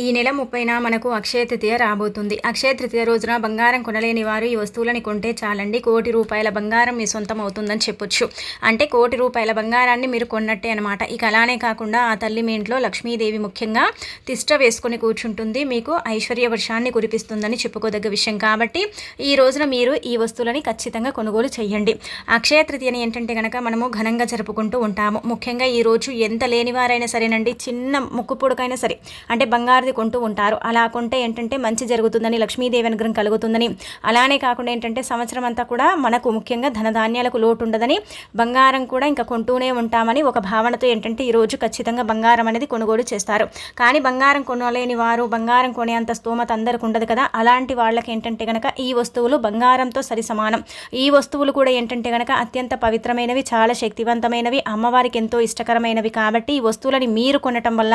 ఈ నెల ముప్పైన మనకు అక్షయ తృతీయ రాబోతుంది. అక్షయ తృతీయ రోజున బంగారం కొనలేని వారు ఈ వస్తువులని కొంటే చాలండి. కోటి రూపాయల బంగారం మీ సొంతం అవుతుందని చెప్పొచ్చు. అంటే కోటి రూపాయల బంగారాన్ని మీరు కొన్నట్టే అనమాట ఇక అలానే కాకుండా ఆ తల్లి మీ ఇంట్లో లక్ష్మీదేవి ముఖ్యంగా తిష్ట వేసుకుని కూర్చుంటుంది. మీకు ఐశ్వర్య వర్షాన్ని కురిపిస్తుందని చెప్పుకోదగ్గ విషయం. కాబట్టి ఈ రోజున మీరు ఈ వస్తువులని ఖచ్చితంగా కొనుగోలు చేయండి అక్షయ తృతీయని ఏంటంటే కనుక మనము ఘనంగా జరుపుకుంటూ ఉంటాము. ముఖ్యంగా ఈ రోజు ఎంత లేనివారైనా సరేనండి. చిన్న ముక్కు పొడుకైనా సరే. అంటే బంగారు అనేది కొంటూ ఉంటారు. అలా కొంటే ఏంటంటే మంచి జరుగుతుందని లక్ష్మీదేవి అనుగ్రహం కలుగుతుందని. అలానే కాకుండా ఏంటంటే సంవత్సరం అంతా కూడా మనకు ముఖ్యంగా ధనధాన్యాలకు లోటు ఉండదని బంగారం కూడా ఇంకా కొంటూనే ఉంటామని ఒక భావనతో ఏంటంటే ఈరోజు ఖచ్చితంగా బంగారం అనేది కొనుగోలు చేస్తారు. కానీ బంగారం కొనలేని వారు బంగారం కొనే అంత స్తోమత అందరికి ఉండదు కదా. అలాంటి వాళ్ళకి ఏంటంటే కనుక ఈ వస్తువులు బంగారంతో సరి సమానం. ఈ వస్తువులు కూడా ఏంటంటే కనుక అత్యంత పవిత్రమైనవి చాలా శక్తివంతమైనవి అమ్మవారికి ఎంతో ఇష్టకరమైనవి కాబట్టి ఈ వస్తువులని మీరు కొనటం వల్ల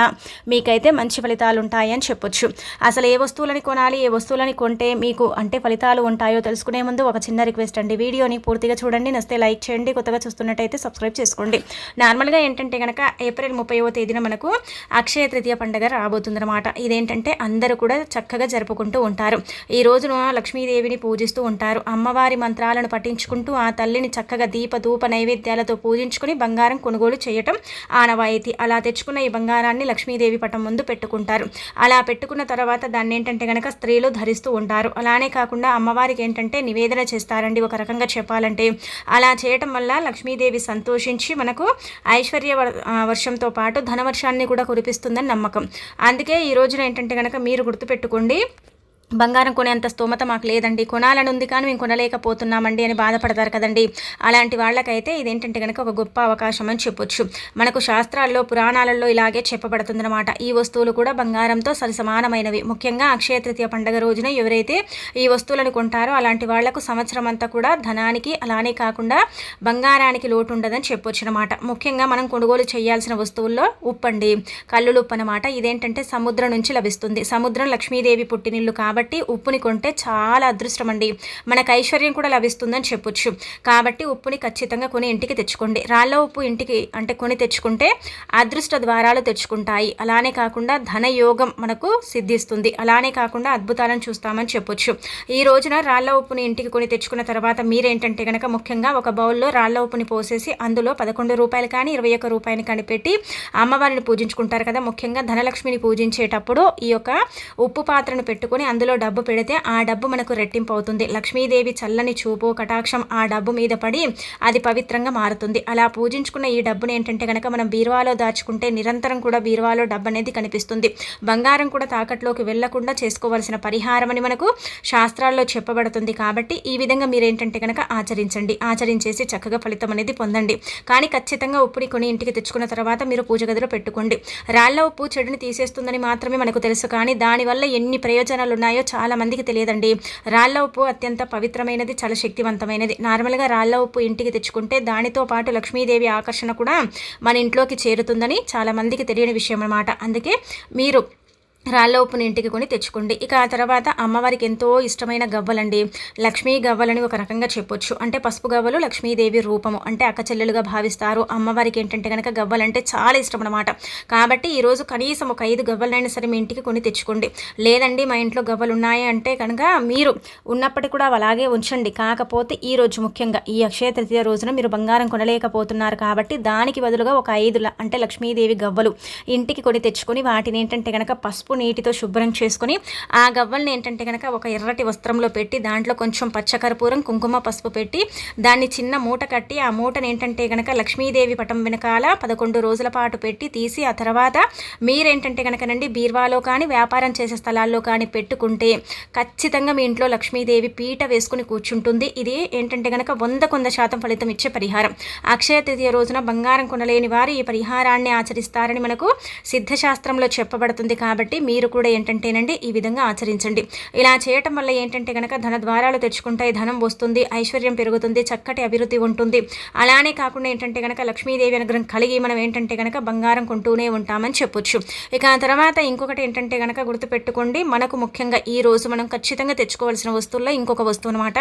మీకైతే మంచి ఫలితాలు ఉంటాయి. ఉంటాయని చెప్పొచ్చు. అసలు ఏ వస్తువులని కొనాలి ఏ వస్తువులని కొంటే మీకు అంటే ఫలితాలు ఉంటాయో తెలుసుకునే ముందు ఒక చిన్న రిక్వెస్ట్ అండి. వీడియోని పూర్తిగా చూడండి నస్తే లైక్ చేయండి కొత్తగా చూస్తున్నట్టయితే సబ్స్క్రైబ్ చేసుకోండి. నార్మల్గా ఏంటంటే కనుక ఏప్రిల్ ముప్పైవ తేదీన మనకు అక్షయ తృతీయ పండుగ రాబోతుందన్నమాట. ఇదేంటంటే అందరూ కూడా చక్కగా జరుపుకుంటూ ఉంటారు. ఈ రోజున లక్ష్మీదేవిని పూజిస్తూ ఉంటారు. అమ్మవారి మంత్రాలను పఠించుకుంటూ ఆ తల్లిని చక్కగా దీప ధూప నైవేద్యాలతో పూజించుకుని బంగారం కొనుగోలు చేయటం ఆనవాయితీ. అలా తెచ్చుకున్న ఈ బంగారాన్ని లక్ష్మీదేవి పటం ముందు పెట్టుకుంటారు. అలా పెట్టుకున్న తర్వాత దాన్ని ఏంటంటే కనుక స్త్రీలు ధరిస్తూ ఉంటారు. అలానే కాకుండా అమ్మవారికి ఏంటంటే నివేదన చేస్తారండి. ఒక రకంగా చెప్పాలంటే అలా చేయటం వల్ల లక్ష్మీదేవి సంతోషించి మనకు ఐశ్వర్య వర్షంతో పాటు ధనవర్షాన్ని కూడా కురిపిస్తుందని నమ్మకం. అందుకే ఈ రోజున ఏంటంటే కనుక మీరు గుర్తుపెట్టుకోండి. బంగారం కొనేంత స్తోమత మాకు లేదండి. కొనాలని ఉంది కానీ మేము కొనలేకపోతున్నామండి అని బాధపడతారు కదండి. అలాంటి వాళ్ళకైతే ఇదేంటంటే కనుక ఒక గొప్ప అవకాశం అని చెప్పొచ్చు. మనకు శాస్త్రాల్లో పురాణాలలో ఇలాగే చెప్పబడుతుందన్నమాట. ఈ వస్తువులు కూడా బంగారంతో సరిసమానమైనవి ముఖ్యంగా అక్షయ తృతీయ పండుగ రోజున ఎవరైతే ఈ వస్తువులను కొంటారో అలాంటి వాళ్ళకు సంవత్సరం అంతా కూడా ధనానికి అలానే కాకుండా బంగారానికి లోటు ఉండదని చెప్పొచ్చు అనమాట ముఖ్యంగా మనం కొనుగోలు చేయాల్సిన వస్తువుల్లో ఉప్పండి కల్లులుప్పు అనమాట ఇదేంటంటే సముద్రం నుంచి లభిస్తుంది. సముద్రం లక్ష్మీదేవి పుట్టినిల్లు కాబట్టి కాబట్టి ఉప్పుని కొంటే చాలా అదృష్టం అండి మనకు ఐశ్వర్యం కూడా లభిస్తుందని చెప్పొచ్చు. కాబట్టి ఉప్పుని ఖచ్చితంగా కొని ఇంటికి తెచ్చుకోండి. రాళ్ళ ఉప్పు ఇంటికి అంటే కొని తెచ్చుకుంటే అదృష్ట ద్వారాలు తెచ్చుకుంటాయి. అలానే కాకుండా ధనయోగం మనకు సిద్ధిస్తుంది. అలానే కాకుండా అద్భుతాలను చూస్తామని చెప్పొచ్చు. ఈ రోజున రాళ్ళ ఉప్పుని ఇంటికి కొని తెచ్చుకున్న తర్వాత మీరేంటంటే కనుక ముఖ్యంగా ఒక బౌల్లో రాళ్ళ ఉప్పుని పోసేసి అందులో పదకొండు రూపాయలు కానీ ఇరవై ఒక్క రూపాయలు కానీ పెట్టి అమ్మవారిని పూజించుకుంటారు కదా. ముఖ్యంగా ధనలక్ష్మిని పూజించేటప్పుడు ఈ యొక్క ఉప్పు పాత్రను పెట్టుకొని అందులో అందులో డబ్బు పెడితే ఆ డబ్బు మనకు రెట్టింపు అవుతుంది. లక్ష్మీదేవి చల్లని చూపు కటాక్షం ఆ డబ్బు మీద పడి అది పవిత్రంగా మారుతుంది. అలా పూజించుకున్న ఈ డబ్బును ఏంటంటే కనుక మనం బీరువాలో దాచుకుంటే నిరంతరం కూడా బీరువాలో డబ్బు అనేది కనిపిస్తుంది. బంగారం కూడా తాకట్లోకి వెళ్ళకుండా చేసుకోవాల్సిన పరిహారం అని మనకు శాస్త్రాల్లో చెప్పబడుతుంది. కాబట్టి ఈ విధంగా మీరు ఏంటంటే కనుక ఆచరించండి. ఆచరించేసి చక్కగా ఫలితం అనేది పొందండి. కానీ ఖచ్చితంగా ఉప్పుని కొని ఇంటికి తెచ్చుకున్న తర్వాత మీరు పూజ గదిలో పెట్టుకోండి. రాళ్ళ ఉప్పు చెడుని తీసేస్తుందని మాత్రమే మనకు తెలుసు. కానీ దానివల్ల ఎన్ని ప్రయోజనాలు ఉన్నాయో ఉన్నాయో చాలా మందికి తెలియదండి. రాళ్ళ ఉప్పు అత్యంత పవిత్రమైనది చాలా శక్తివంతమైనది. నార్మల్గా రాళ్ళ ఉప్పు ఇంటికి తెచ్చుకుంటే దానితో పాటు లక్ష్మీదేవి ఆకర్షణ కూడా మన ఇంట్లోకి చేరుతుందని చాలా మందికి తెలియని విషయం అన్నమాట. అందుకే మీరు రాళ్ళ ఉప్పుని ఇంటికి కొని తెచ్చుకోండి. ఇక ఆ తర్వాత అమ్మవారికి ఎంతో ఇష్టమైన గవ్వలండి. లక్ష్మీ గవ్వలని ఒక రకంగా చెప్పొచ్చు. అంటే పసుపు గవ్వలు లక్ష్మీదేవి రూపము. అంటే అక్క చెల్లెలుగా భావిస్తారు. అమ్మవారికి ఏంటంటే కనుక గవ్వలంటే చాలా ఇష్టం అనమాట కాబట్టి ఈరోజు కనీసం ఒక ఐదు గవ్వలైనా సరే మీ ఇంటికి కొని తెచ్చుకోండి. లేదండి మా ఇంట్లో గవ్వలు ఉన్నాయి అంటే కనుక మీరు ఉన్నప్పటికీ కూడా అలాగే ఉంచండి. కాకపోతే ఈ రోజు ముఖ్యంగా ఈ అక్షయ తృతీయ రోజున మీరు బంగారం కొనలేకపోతున్నారు కాబట్టి దానికి బదులుగా ఒక ఐదు అంటే లక్ష్మీదేవి గవ్వలు ఇంటికి కొని తెచ్చుకొని వాటిని ఏంటంటే కనుక పసుపు నీటితో శుభ్రం చేసుకుని ఆ గవ్వల్ని ఏంటంటే కనుక ఒక ఎర్రటి వస్త్రంలో పెట్టి దాంట్లో కొంచెం పచ్చకర్పూరం కుంకుమ పసుపు పెట్టి దాన్ని చిన్న మూట కట్టి ఆ మూటను ఏంటంటే కనుక లక్ష్మీదేవి పటం వెనకాల పదకొండు రోజుల పాటు పెట్టి తీసి ఆ తర్వాత మీరేంటంటే కనుకనండి బీర్వాలో కానీ వ్యాపారం చేసే స్థలాల్లో కానీ పెట్టుకుంటే ఖచ్చితంగా మీ ఇంట్లో లక్ష్మీదేవి పీట వేసుకుని కూర్చుంటుంది. ఇది ఏంటంటే కనుక వంద కొంద శాతం ఫలితం ఇచ్చే పరిహారం. అక్షయ తృతీయ రోజున బంగారం కొనలేని వారు ఈ పరిహారాన్ని ఆచరిస్తారని మనకు సిద్ధశాస్త్రంలో చెప్పబడుతుంది కాబట్టి మీరు కూడా ఏంటంటేనండి ఈ విధంగా ఆచరించండి. ఇలా చేయటం వల్ల ఏంటంటే కనుక ధన ద్వారాలు తెచ్చుకుంటాయి ధనం వస్తుంది ఐశ్వర్యం పెరుగుతుంది చక్కటి అభివృద్ధి ఉంటుంది. అలానే కాకుండా ఏంటంటే కనుక లక్ష్మీదేవి అనుగ్రహం కలిగి మనం ఏంటంటే కనుక బంగారం కొంటూనే ఉంటామని చెప్పొచ్చు. ఇక తర్వాత ఇంకొకటి ఏంటంటే కనుక గుర్తుపెట్టుకోండి మనకు ముఖ్యంగా ఈ రోజు మనం ఖచ్చితంగా తెచ్చుకోవాల్సిన వస్తువుల్లో ఇంకొక వస్తువు అనమాట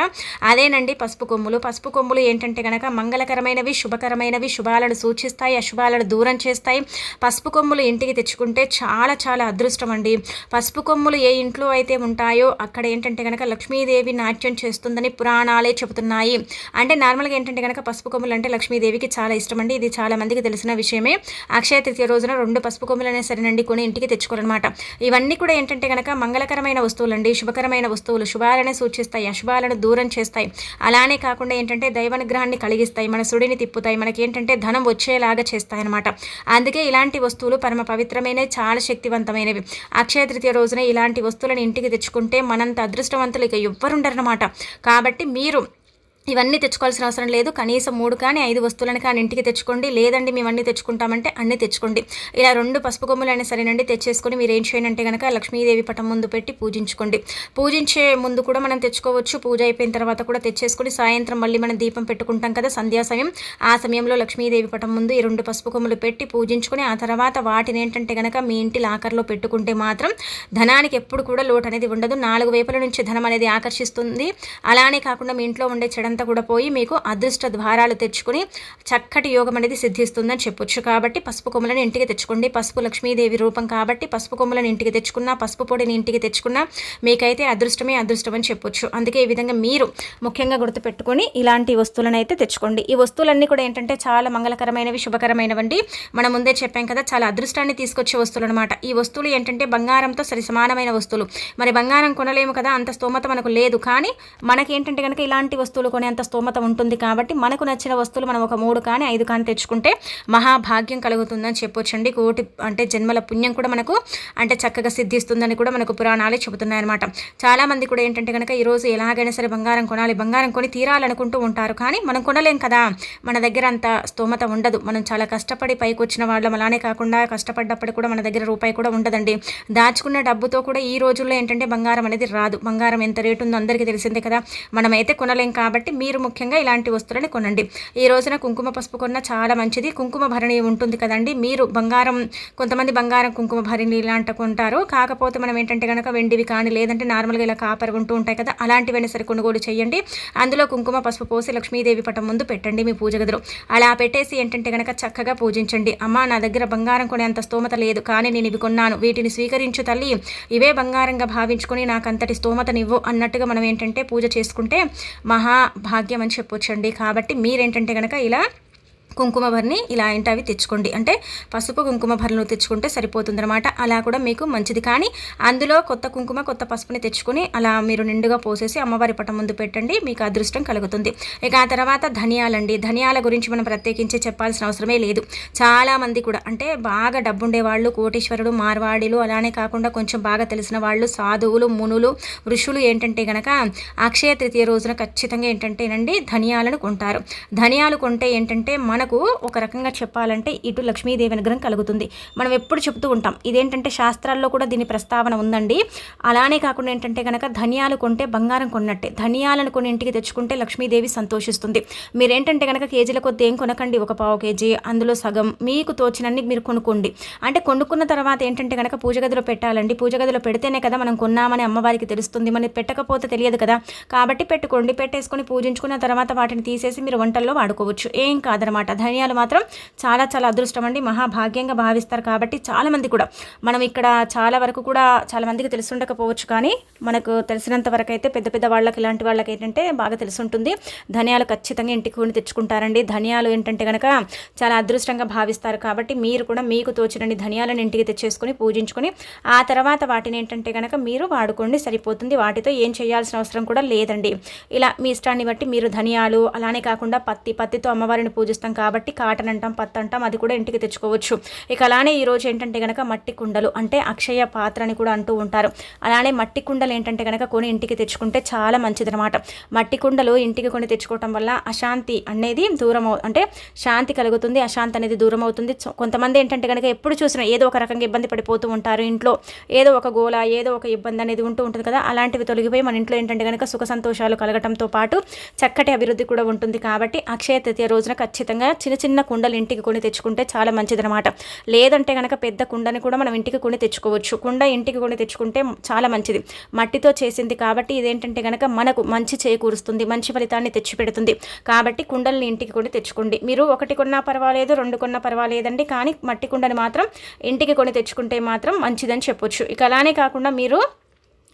అదేనండి పసుపు కొమ్ములు. పసుపు కొమ్ములు ఏంటంటే కనుక మంగళకరమైనవి శుభకరమైనవి శుభాలను సూచిస్తాయి అశుభాలను దూరం చేస్తాయి. పసుపు కొమ్ములు ఇంటికి తెచ్చుకుంటే చాలా చాలా అదృష్టం అండి పసుపు కొమ్ములు ఏ ఇంట్లో అయితే ఉంటాయో అక్కడ ఏంటంటే కనుక లక్ష్మీదేవి నాట్యం చేస్తుందని పురాణాలే చెబుతున్నాయి. అంటే నార్మల్గా ఏంటంటే కనుక పసుపు కొమ్ములు అంటే లక్ష్మీదేవికి చాలా ఇష్టం అండి ఇది చాలా మందికి తెలిసిన విషయమే. అక్షయ తృతీయ రోజున రెండు పసుపు కొమ్ములనే సరేనండి కొని ఇంటికి తెచ్చుకోవాలన్నమాట ఇవన్నీ కూడా ఏంటంటే కనుక మంగళకరమైన వస్తువులు అండి శుభకరమైన వస్తువులు శుభాలను సూచిస్తాయి. అశుభాలను దూరం చేస్తాయి. అలానే కాకుండా ఏంటంటే దైవనుగ్రహాన్ని కలిగిస్తాయి. మన సుడిని తిప్పుతాయి. మనకి ఏంటంటే ధనం వచ్చేలాగా చేస్తాయి అనమాట అందుకే ఇలాంటి వస్తువులు పరమ పవిత్రమైన చాలా శక్తివంతమైనవి. అక్షయ తృతీయ రోజున ఇలాంటి వస్తువులను ఇంటికి తెచ్చుకుంటే మనంత అదృష్టవంతులు ఇక ఎవ్వరుండరనమాట కాబట్టి మీరు ఇవన్నీ తెచ్చుకోవాల్సిన అవసరం లేదు. కనీసం మూడు కానీ ఐదు వస్తువులను కానీ ఇంటికి తెచ్చుకోండి. లేదండి మేము అన్నీ తెచ్చుకుంటామంటే అన్నీ తెచ్చుకోండి. ఇలా రెండు పసుపు కొమ్ములైనా సరేనండి తెచ్చేసుకొని మీరు ఏం చేయండి అంటే కనుక లక్ష్మీదేవి పటం ముందు పెట్టి పూజించుకోండి. పూజించే ముందు కూడా మనం తెచ్చుకోవచ్చు. పూజ అయిపోయిన తర్వాత కూడా తెచ్చేసుకొని సాయంత్రం మళ్ళీ మనం దీపం పెట్టుకుంటాం కదా సంధ్యా సమయం. ఆ సమయంలో లక్ష్మీదేవి పటం ముందు ఈ రెండు పసుపు కొమ్ములు పెట్టి పూజించుకొని ఆ తర్వాత వాటిని ఏంటంటే కనుక మీ ఇంటి లాకర్లో పెట్టుకుంటే మాత్రం ధనానికి ఎప్పుడు కూడా లోటు అనేది ఉండదు. నాలుగు వైపుల నుంచి ధనం అనేది ఆకర్షిస్తుంది. అలానే కాకుండా మీ ఇంట్లో ఉండే చెడ అంతా కూడా పోయి మీకు అదృష్ట ద్వారాలు తెచ్చుకుని చక్కటి యోగం అనేది సిద్ధిస్తుందని చెప్పొచ్చు. కాబట్టి పసుపు కొమ్మలను ఇంటికి తెచ్చుకోండి. పసుపు లక్ష్మీదేవి రూపం కాబట్టి పసుపు కొమ్మలను ఇంటికి తెచ్చుకున్నా పసుపు పొడిని ఇంటికి తెచ్చుకున్నా మీకైతే అదృష్టమే అదృష్టం అని చెప్పొచ్చు. అందుకే ఈ విధంగా మీరు ముఖ్యంగా గుర్తుపెట్టుకొని ఇలాంటి వస్తువులను అయితే తెచ్చుకోండి. ఈ వస్తువులన్నీ కూడా ఏంటంటే చాలా మంగళకరమైనవి శుభకరమైనవండి. మనం ముందే చెప్పాం కదా చాలా అదృష్టాన్ని తీసుకొచ్చే వస్తువులు అనమాట ఈ వస్తువులు ఏంటంటే బంగారంతో సరి సమానమైన వస్తువులు. మరి బంగారం కొనలేము కదా అంత స్తోమత మనకు లేదు. కానీ మనకేంటంటే కనుక ఇలాంటి వస్తువులు కొనేంత స్తోమత ఉంటుంది కాబట్టి మనకు నచ్చిన వస్తువులు మనం ఒక మూడు కానీ ఐదు కానీ తెచ్చుకుంటే మహాభాగ్యం కలుగుతుందని చెప్పొచ్చండి. కోటి అంటే జన్మల పుణ్యం కూడా మనకు అంటే చక్కగా సిద్ధిస్తుందని కూడా మనకు పురాణాలే చెబుతున్నాయన్నమాట. చాలామంది కూడా ఏంటంటే కనుక ఈరోజు ఎలాగైనా సరే బంగారం కొనాలి బంగారం కొని తీరాలనుకుంటూ ఉంటారు. కానీ మనం కొనలేం కదా. మన దగ్గర అంత స్తోమత ఉండదు. మనం చాలా కష్టపడి పైకి వచ్చిన వాళ్ళం. అలానే కాకుండా కష్టపడ్డప్పుడు కూడా మన దగ్గర రూపాయి కూడా ఉండదండి. దాచుకున్న డబ్బుతో కూడా ఈ రోజుల్లో ఏంటంటే బంగారం అనేది రాదు. బంగారం ఎంత రేటు ఉందో అందరికీ తెలిసిందే కదా. మనమైతే కొనలేం కాబట్టి మీరు ముఖ్యంగా ఇలాంటి వస్తువులని కొనండి. ఈ రోజున కుంకుమ పసుపు కొన్న చాలా మంచిది. కుంకుమ భరణి ఉంటుంది కదండి. మీరు బంగారం కొంతమంది బంగారం కుంకుమ భరణి ఇలాంటి కొంటారు. కాకపోతే మనం ఏంటంటే కనుక వెండివి కానీ లేదంటే నార్మల్గా ఇలా కాపర్ ఉంటూ ఉంటాయి కదా అలాంటివైనా సరే కొనుగోలు చేయండి. అందులో కుంకుమ పసుపు పోసి లక్ష్మీదేవి పటం ముందు పెట్టండి మీ పూజ గదిలో. అలా పెట్టేసి ఏంటంటే కనుక చక్కగా పూజించండి. అమ్మ నా దగ్గర బంగారం కొనేంత స్తోమత లేదు. కానీ నేను ఇవి కొన్నాను. వీటిని స్వీకరించు తల్లి. ఇవే బంగారంగా భావించుకొని నాకు అంతటి స్తోమతనివ్వు అన్నట్టుగా మనం ఏంటంటే పూజ చేసుకుంటే మహా భాగ్యం అని చెప్పొచ్చండి. కాబట్టి మీరేంటంటే కనుక ఇలా కుంకుమ భరిని ఇలా ఏంటి అవి తెచ్చుకోండి. అంటే పసుపు కుంకుమ భరలు తెచ్చుకుంటే సరిపోతుందన్నమాట. అలా కూడా మీకు మంచిది. కానీ అందులో కొత్త కుంకుమ కొత్త పసుపుని తెచ్చుకొని అలా మీరు నిండుగా పోసేసి అమ్మవారి పటం ముందు పెట్టండి. మీకు అదృష్టం కలుగుతుంది. ఇక ఆ తర్వాత ధనియాలండి. ధనియాల గురించి మనం ప్రత్యేకించి చెప్పాల్సిన అవసరమే లేదు. చాలామంది కూడా అంటే బాగా డబ్బుండే వాళ్ళు కోటీశ్వరుడు మార్వాడీలు అలానే కాకుండా కొంచెం బాగా తెలిసిన వాళ్ళు సాధువులు మునులు ఋషులు ఏంటంటే గనక అక్షయ తృతీయ రోజున ఖచ్చితంగా ఏంటంటేనండి ధనియాలను కొంటారు. ధనియాలు కొంటే ఏంటంటే మన మనకు ఒక రకంగా చెప్పాలంటే ఇటు లక్ష్మీదేవి అనుగ్రహం కలుగుతుంది. మనం ఎప్పుడు చెప్తూ ఉంటాం ఇదేంటంటే శాస్త్రాల్లో కూడా దీని ప్రస్తావన ఉందండి. అలానే కాకుండా ఏంటంటే కనుక ధనియాలు కొంటే బంగారం కొన్నట్టే ధనియాలను కొన్ని ఇంటికి తెచ్చుకుంటే లక్ష్మీదేవి సంతోషిస్తుంది. మీరేంటంటే కనుక కేజీల కొద్ది ఏం కొనకండి ఒక పావు కేజీ అందులో సగం మీకు తోచినన్ని మీరు కొనుక్కోండి. అంటే కొనుక్కున్న తర్వాత ఏంటంటే కనుక పూజ గదిలో పెట్టాలండి. పూజ గదిలో పెడితేనే కదా మనం కొన్నామని అమ్మవారికి తెలుస్తుంది మనం పెట్టకపోతే తెలియదు కదా. కాబట్టి పెట్టుకోండి పెట్టేసుకొని పూజించుకున్న తర్వాత వాటిని తీసేసి మీరు వంటల్లో వాడుకోవచ్చు. ఏం కాదనమాట ధనియాలు మాత్రం చాలా చాలా అదృష్టం అండి. మహాభాగ్యంగా భావిస్తారు కాబట్టి చాలామంది కూడా. మనం ఇక్కడ చాలా వరకు కూడా చాలామందికి తెలుసుండకపోవచ్చు కానీ మనకు తెలిసినంత వరకు అయితే పెద్ద పెద్ద వాళ్ళకి ఇలాంటి వాళ్ళకి ఏంటంటే బాగా తెలుసుంటుంది. ధనియాలు ఖచ్చితంగా ఇంటికి కొని తెచ్చుకుంటారండి. ధనియాలు ఏంటంటే కనుక చాలా అదృష్టంగా భావిస్తారు కాబట్టి మీరు కూడా మీకు తోచినండి ధనియాలను ఇంటికి తెచ్చేసుకొని పూజించుకొని ఆ తర్వాత వాటిని ఏంటంటే కనుక మీరు వాడుకోండి. సరిపోతుంది. వాటితో ఏం చేయాల్సిన అవసరం కూడా లేదండి. ఇలా మీ ఇష్టాన్ని బట్టి మీరు ధనియాలు అలానే కాకుండా పత్తి పత్తితో అమ్మవారిని పూజిస్తాం కాబట్టి కాటన్ అంటాం పత్తి అంటాం అది కూడా ఇంటికి తెచ్చుకోవచ్చు. ఇక అలానే ఈరోజు ఏంటంటే కనుక మట్టి కుండలు అంటే అక్షయ పాత్ర అని కూడా అంటూ ఉంటారు. అలానే మట్టి కుండలు ఏంటంటే కనుక కొని ఇంటికి తెచ్చుకుంటే చాలా మంచిదనమాట మట్టి కుండలు ఇంటికి కొని తెచ్చుకోవటం వల్ల అశాంతి అనేది దూరం అంటే శాంతి కలుగుతుంది అశాంతి అనేది దూరం అవుతుంది. కొంతమంది ఏంటంటే కనుక ఎప్పుడు చూసినా ఏదో ఒక రకంగా ఇబ్బంది పడిపోతూ ఉంటారు ఇంట్లో. ఏదో ఒక గోల ఏదో ఒక ఇబ్బంది అనేది ఉంటూ ఉంటుంది కదా అలాంటివి తొలగిపోయి మన ఇంట్లో ఏంటంటే కనుక సుఖ సంతోషాలు కలగటంతో పాటు చక్కటి అభివృద్ధి కూడా ఉంటుంది. కాబట్టి అక్షయ తృతీయ రోజున ఖచ్చితంగా చిన్న చిన్న కుండలు ఇంటికి కొని తెచ్చుకుంటే చాలా మంచిదనమాట లేదంటే కనుక పెద్ద కుండని కూడా మనం ఇంటికి కొని తెచ్చుకోవచ్చు. కుండ ఇంటికి కొని తెచ్చుకుంటే చాలా మంచిది. మట్టితో చేసింది కాబట్టి ఇదేంటంటే కనుక మనకు మంచి చేకూరుస్తుంది మంచి ఫలితాన్ని తెచ్చిపెడుతుంది. కాబట్టి కుండల్ని ఇంటికి కొని తెచ్చుకోండి. మీరు ఒకటి కొన్నా పర్వాలేదు రెండు కొన్నా పర్వాలేదండి. కానీ మట్టి కుండని మాత్రం ఇంటికి కొని తెచ్చుకుంటే మాత్రం మంచిదని చెప్పొచ్చు. ఇక అలానే కాకుండా మీరు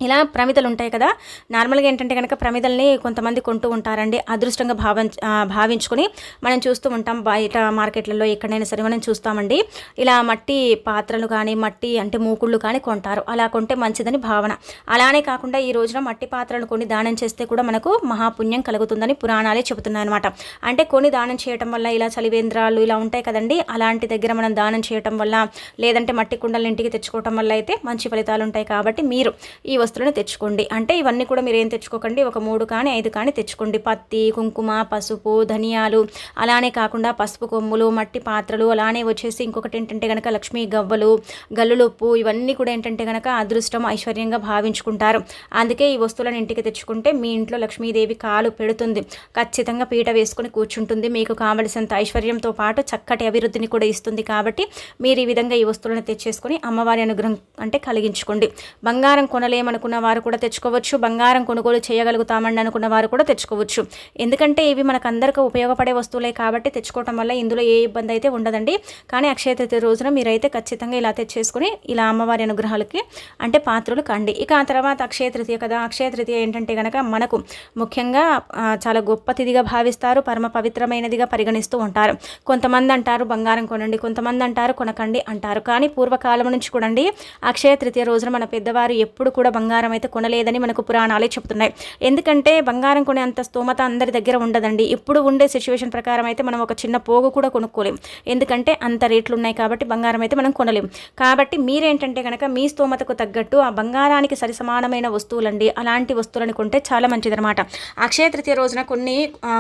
ఇలా ప్రమిదలు ఉంటాయి కదా. నార్మల్గా ఏంటంటే కనుక ప్రమిదల్ని కొంతమంది కొంటూ ఉంటారండి. అదృష్టంగా భావం భావించుకొని మనం చూస్తూ ఉంటాం. బయట మార్కెట్లలో ఎక్కడైనా సరే మనం చూస్తామండి. ఇలా మట్టి పాత్రలు కానీ మట్టి అంటే మూకుళ్ళు కానీ కొంటారు. అలా కొంటే మంచిదని భావన. అలానే కాకుండా ఈ రోజున మట్టి పాత్రలు కొన్ని దానం చేస్తే కూడా మనకు మహాపుణ్యం కలుగుతుందని పురాణాలే చెబుతున్నాయి అనమాట అంటే కొన్ని దానం చేయటం వల్ల ఇలా చలివేంద్రాలు ఇలా ఉంటాయి కదండి. అలాంటి దగ్గర మనం దానం చేయటం వల్ల లేదంటే మట్టి కుండలు ఇంటికి తెచ్చుకోవటం వల్ల అయితే మంచి ఫలితాలు ఉంటాయి కాబట్టి మీరు ఈ వస్తువులను తెచ్చుకోండి. అంటే ఇవన్నీ కూడా మీరు ఏం తెచ్చుకోకండి. ఒక మూడు కానీ ఐదు కానీ తెచ్చుకోండి. పత్తి కుంకుమ పసుపు ధనియాలు అలానే కాకుండా పసుపు కొమ్ములు మట్టి పాత్రలు అలానే వచ్చేసి ఇంకొకటి ఏంటంటే కనుక లక్ష్మీ గవ్వలు గల్లులుప్పు ఇవన్నీ కూడా ఏంటంటే కనుక అదృష్టం ఐశ్వర్యంగా భావించుకుంటారు. అందుకే ఈ వస్తువులను ఇంటికి తెచ్చుకుంటే మీ ఇంట్లో లక్ష్మీదేవి కాలు పెడుతుంది. ఖచ్చితంగా పీట వేసుకుని కూర్చుంటుంది. మీకు కావలసినంత ఐశ్వర్యంతో పాటు చక్కటి అభివృద్ధిని కూడా ఇస్తుంది కాబట్టి మీరు ఈ విధంగా ఈ వస్తువులను తెచ్చేసుకొని అమ్మవారి అనుగ్రహం అంటే కలిగించుకోండి. బంగారం కొనలేమను అనుకున్న వారు కూడా తెచ్చుకోవచ్చు. బంగారం కొనుగోలు చేయగలుగుతామండి అనుకున్న వారు కూడా తెచ్చుకోవచ్చు. ఎందుకంటే ఇవి మనకందరికీ ఉపయోగపడే వస్తువులే కాబట్టి తెచ్చుకోవటం వల్ల ఇందులో ఏ ఇబ్బంది అయితే ఉండదండి. కానీ అక్షయ తృతీయ రోజున మీరైతే ఖచ్చితంగా ఇలా తెచ్చేసుకుని ఇలా అమ్మవారి అనుగ్రహాలకి అంటే పాత్రలు కండి. ఇక ఆ తర్వాత అక్షయ తృతీయ కదా అక్షయ తృతీయ ఏంటంటే కనుక మనకు ముఖ్యంగా చాలా గొప్ప తిథిగా భావిస్తారు పరమ పవిత్రమైనదిగా పరిగణిస్తూ ఉంటారు. కొంతమంది అంటారు బంగారం కొనండి కొంతమంది అంటారు కొనకండి అంటారు. కానీ పూర్వకాలం నుంచి కూడండి అక్షయ తృతీయ రోజున మన పెద్దవారు ఎప్పుడు కూడా బంగారం బంగారం అయితే కొనలేదని మనకు పురాణాలే చెప్తున్నాయి ఎందుకంటే బంగారం కొనే అంత స్తోమత అందరి దగ్గర ఉండదండి. ఇప్పుడు ఉండే సిచ్యువేషన్ ప్రకారం అయితే మనం ఒక చిన్న పోగు కూడా కొనుక్కోలేం. ఎందుకంటే అంత రేట్లు ఉన్నాయి కాబట్టి బంగారం అయితే మనం కొనలేం. కాబట్టి మీరేంటంటే కనుక మీ స్తోమతకు తగ్గట్టు ఆ బంగారానికి సరి సమానమైన వస్తువులండి. అలాంటి వస్తువులను కొంటే చాలా మంచిదనమాట అక్షయ తృతీయ రోజున కొన్ని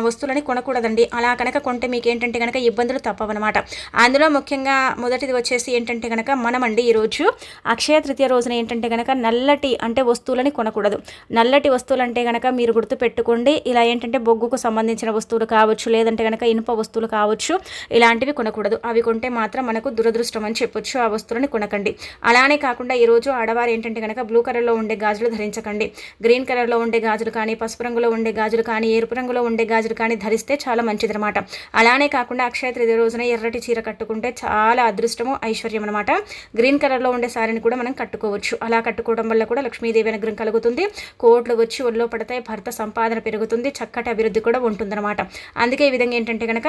వస్తువులని కొనకూడదండి. అలా కనుక కొంటే మీకు ఏంటంటే కనుక ఇబ్బందులు తప్పవన్నమాట. అందులో ముఖ్యంగా మొదటిది వచ్చేసి ఏంటంటే కనుక మనమండి ఈరోజు. అక్షయ తృతీయ రోజున ఏంటంటే కనుక నల్లటి అంటే ఏంటంటే వస్తువులని కొనకూడదు. నల్లటి వస్తువులు అంటే కనుక మీరు గుర్తు పెట్టుకోండి ఇలా ఏంటంటే బొగ్గుకు సంబంధించిన వస్తువులు కావచ్చు లేదంటే కనుక ఇనుప వస్తువులు కావచ్చు ఇలాంటివి కొనకూడదు. అవి కొంటే మాత్రం మనకు దురదృష్టం అని చెప్పొచ్చు. ఆ వస్తువులని కొనకండి. అలానే కాకుండా ఈరోజు ఆడవారు ఏంటంటే కనుక బ్లూ కలర్లో ఉండే గాజులు ధరించకండి. గ్రీన్ కలర్లో ఉండే గాజులు కానీ పసుపు రంగులో ఉండే గాజులు కానీ ఎరుపు రంగులో ఉండే గాజులు కానీ ధరిస్తే చాలా మంచిదనమాట అలానే కాకుండా అక్షయ తృతీయ రోజున ఎర్రటి చీర కట్టుకుంటే చాలా అదృష్టము ఐశ్వర్యం అనమాట గ్రీన్ కలర్లో ఉండే సారీని కూడా మనం కట్టుకోవచ్చు. అలా కట్టుకోవడం వల్ల కూడా లక్ష్మీ లక్ష్మీదేవి అనుగ్రహం కలుగుతుంది. కోట్లు వచ్చి ఒళ్ళో పడతాయి భర్త సంపాదన పెరుగుతుంది. చక్కటి అభివృద్ధి కూడా ఉంటుందన్నమాట. అందుకే ఈ విధంగా ఏంటంటే కనుక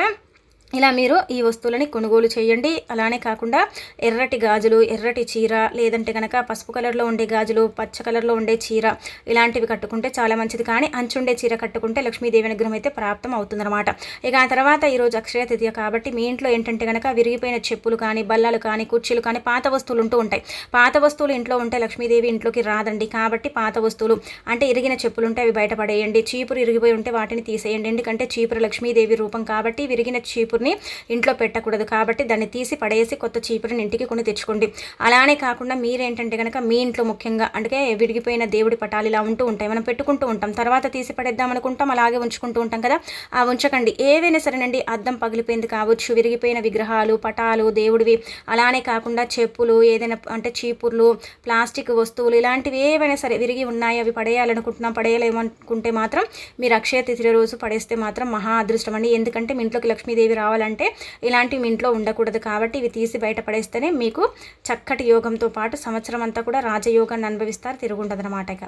ఇలా మీరు ఈ వస్తువులని కొనుగోలు చేయండి. అలానే కాకుండా ఎర్రటి గాజులు ఎర్రటి చీర లేదంటే కనుక పసుపు కలర్లో ఉండే గాజులు పచ్చ కలర్లో ఉండే చీర ఇలాంటివి కట్టుకుంటే చాలా మంచిది. కానీ అంచుండే చీర కట్టుకుంటే లక్ష్మీదేవి అనుగ్రహం అయితే ప్రాప్తం అవుతుందన్నమాట. ఇక ఆ తర్వాత ఈరోజు అక్షయ తిథియ కాబట్టి మీ ఇంట్లో ఏంటంటే కనుక విరిగిపోయిన చెప్పులు కానీ బల్లలు కానీ కుర్చీలు కానీ పాత వస్తువులు ఉంటూ ఉంటాయి. పాత వస్తువులు ఇంట్లో ఉంటే లక్ష్మీదేవి ఇంట్లోకి రాదండి. కాబట్టి పాత వస్తువులు అంటే ఇరిగిన చెప్పులు ఉంటే అవి బయటపడేయండి. చీపురు ఇరిగిపోయి ఉంటే వాటిని తీసేయండి. ఎందుకంటే చీపురు లక్ష్మీదేవి రూపం కాబట్టి విరిగిన చీపురు చీపుర్ని ఇంట్లో పెట్టకూడదు కాబట్టి దాన్ని తీసి పడేసి కొత్త చీపురుని ఇంటికి కొని తెచ్చుకోండి. అలానే కాకుండా మీరేంటంటే కనుక మీ ఇంట్లో ముఖ్యంగా అంటే విడిగిపోయిన దేవుడి పటాలు ఇలా ఉంటూ ఉంటాయి. మనం పెట్టుకుంటూ ఉంటాం. తర్వాత తీసి పడేద్దాం అనుకుంటాం. అలాగే ఉంచుకుంటూ ఉంటాం కదా. ఆ ఉంచకండి. ఏవైనా సరేనండి. అద్దం పగిలిపోయింది కావచ్చు విరిగిపోయిన విగ్రహాలు పటాలు దేవుడివి. అలానే కాకుండా చెప్పులు ఏదైనా అంటే చీపుర్లు ప్లాస్టిక్ వస్తువులు ఇలాంటివి ఏవైనా సరే విరిగి ఉన్నాయి అవి పడేయాలనుకుంటున్నాం పడేయలేమనుకుంటే మాత్రం మీరు అక్షయ తిథి రోజు పడేస్తే మాత్రం మహా అదృష్టం అండి. ఎందుకంటే మీ ఇంట్లోకి లక్ష్మీదేవి రావాలి కావాలంటే ఇలాంటివి ఇంట్లో ఉండకూడదు కాబట్టి ఇవి తీసి బయటపడేస్తేనే మీకు చక్కటి యోగంతో పాటు సంవత్సరం అంతా కూడా రాజయోగాన్ని అనుభవిస్తారు తిరుగుండదనమాట ఇక.